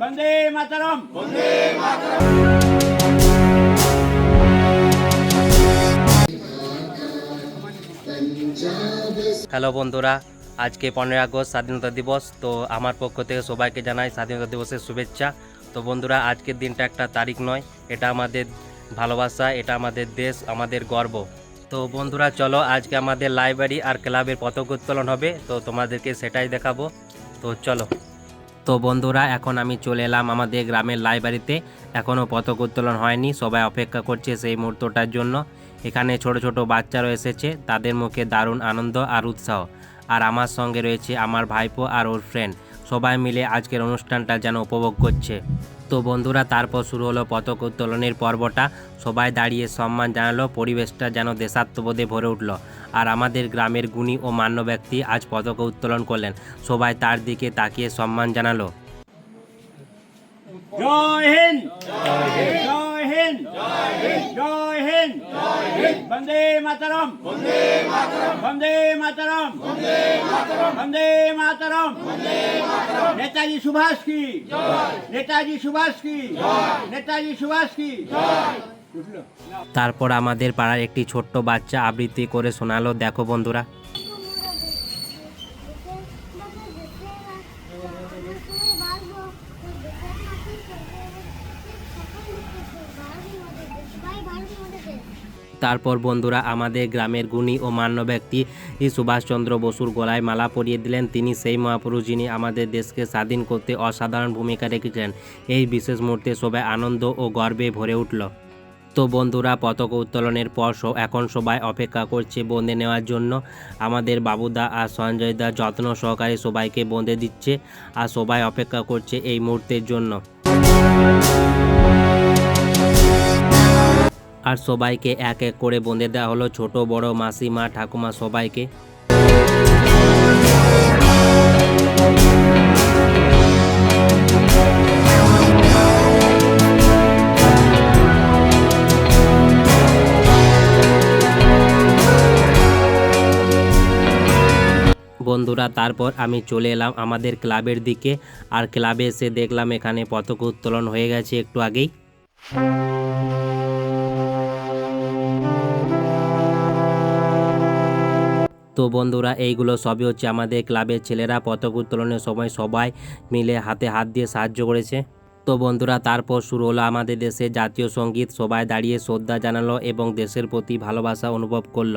বন্দে মাতরম। Hello বন্ধুরা, আজকে পনেরোই আগস্ট স্বাধীনতা দিবস, তো আমার পক্ষ থেকে সবাইকে জানাই স্বাধীনতা দিবসের শুভেচ্ছা। তো বন্ধুরা, আজকের দিনটা একটা তারিখ নয়, এটা আমাদের ভালোবাসা, এটা আমাদের দেশ, আমাদের গর্ব। তো বন্ধুরা, চলো আজকে আমাদের লাইব্রেরি আর ক্লাবের পতাকা উত্তোলন হবে, তো তোমাদেরকে সেটাই দেখাবো। তো চলো। তো বন্ধুরা, এখন আমি চলে এলাম আমাদের গ্রামের লাইব্রেরিতে। এখনও পতাকা উত্তোলন হয়নি, সবাই অপেক্ষা করছে সেই মুহূর্তটার জন্য। এখানে ছোট ছোট বাচ্চারা এসেছে, তাদের মুখে দারুণ আনন্দ আর উৎসাহ। আর আমার সঙ্গে রয়েছে আমার ভাইপো আর ওর ফ্রেন্ড সবাই মিলে আজকের অনুষ্ঠানটা যেন উপভোগ করছে। তো বন্ধুরা, তারপর শুরু হলো পতাকা উত্তোলনের পর্বটা। সবাই দাঁড়িয়ে সম্মান জানালো, পরিবেশটা যেন দেশাত্মবোধে ভরে উঠল। আর আমাদের গ্রামের গুণী ও মান্য ব্যক্তি আজ পতাকা উত্তোলন করলেন। সবাই তার দিকে তাকিয়ে সম্মান জানালো। জয় হিন্দ! জয় হিন্দ! জয় হিন্দ! বন্দে মাতরম। বন্দে মাতরম। বন্দে মাতরম। নেতাজি সুভাষ কি? নেতাজি সুভাষ কি? নেতাজি সুভাষ কি? উঠল। তারপর আমাদের পাড়ার একটি ছোট্ট বাচ্চা আবৃত্তি করে শোনালো দেখো বন্ধুরা। তারপর বন্ধুরা আমাদের গ্রামের গুণী ও মান্য ব্যক্তি সুভাষচন্দ্র বসুর গলায় মালা পরিয়ে দিলেন। তিনি সেই মহাপুরুষ যিনি আমাদের দেশকে স্বাধীন করতে অসাধারণ ভূমিকা রেখেছিলেন। এই বিশেষ মুহূর্তে সবাই আনন্দ ও গর্বে ভরে উঠল। তো বন্ধুরা, পতাকা উত্তোলনের পর এখন সবাই অপেক্ষা করছে বন্দে নেওয়ার জন্য। আমাদের বাবুদা আর সঞ্জয়দা যত্ন সহকারে সবাইকে বন্দে দিচ্ছে আর সবাই অপেক্ষা করছে এই মুহূর্তের জন্য। আর সবাইকে এক এক করে বন্দে দেওয়া হলো ছোট, বড়, মাসিমা, ঠাকুমা সবাইকে। বন্ধুরা, তারপর আমি চলে এলাম আমাদের ক্লাবের দিকে। আর ক্লাবে এসে দেখলাম এখানে পতাকা উত্তোলন হয়ে গেছে একটু আগেই। তো বন্ধুরা, এইগুলো সবই হচ্ছে আমাদের ক্লাবের ছেলেরা পতাকা উত্তোলনের সময় সবাই মিলে হাতে হাত দিয়ে সাহায্য করেছে। তো বন্ধুরা, তারপর শুরু হলো আমাদের দেশের জাতীয় সংগীত। সবাই দাঁড়িয়ে শ্রদ্ধা জানালো এবং দেশের প্রতি ভালোবাসা অনুভব করল।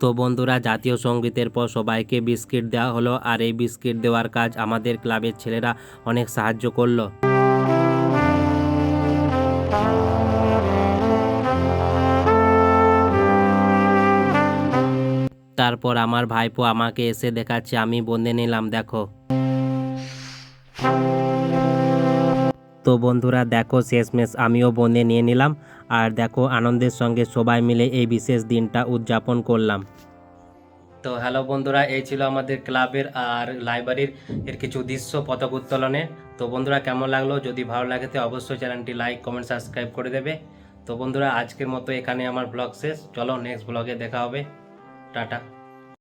তো বন্ধুরা, জাতীয় সঙ্গীতের পর সবাইকে বিস্কিট দেওয়া হলো। আর এই বিস্কিট দেওয়ার কাজ আমাদের ক্লাবের ছেলেরা অনেক সাহায্য করল। তারপর আমার ভাইপো আমাকে এসে দেখাচ্ছে, আমি বন্দে নিলাম, দেখো। তো বন্ধুরা, দেখো, শেষমেশ আমিও বন্দে নিয়ে নিলাম, আর দেখো, আনন্দের সঙ্গে সবাই মিলে এই বিশেষ দিনটা উদযাপন করলাম। তো হ্যালো বন্ধুরা, এই ছিল আমাদের ক্লাবের আর লাইব্রেরির এর কিছু দৃশ্য পতাকা উত্তোলনের তো বন্ধুরা, কেমন লাগল? যদি ভালো লাগে, তো অবশ্যই চ্যানেলটি লাইক, কমেন্ট, সাবস্ক্রাইব করে দেবে। তো বন্ধুরা, আজকের মতো এখানে আমার ব্লগ শেষ। চলো নেক্সট ব্লগে দেখা হবে। টাটা।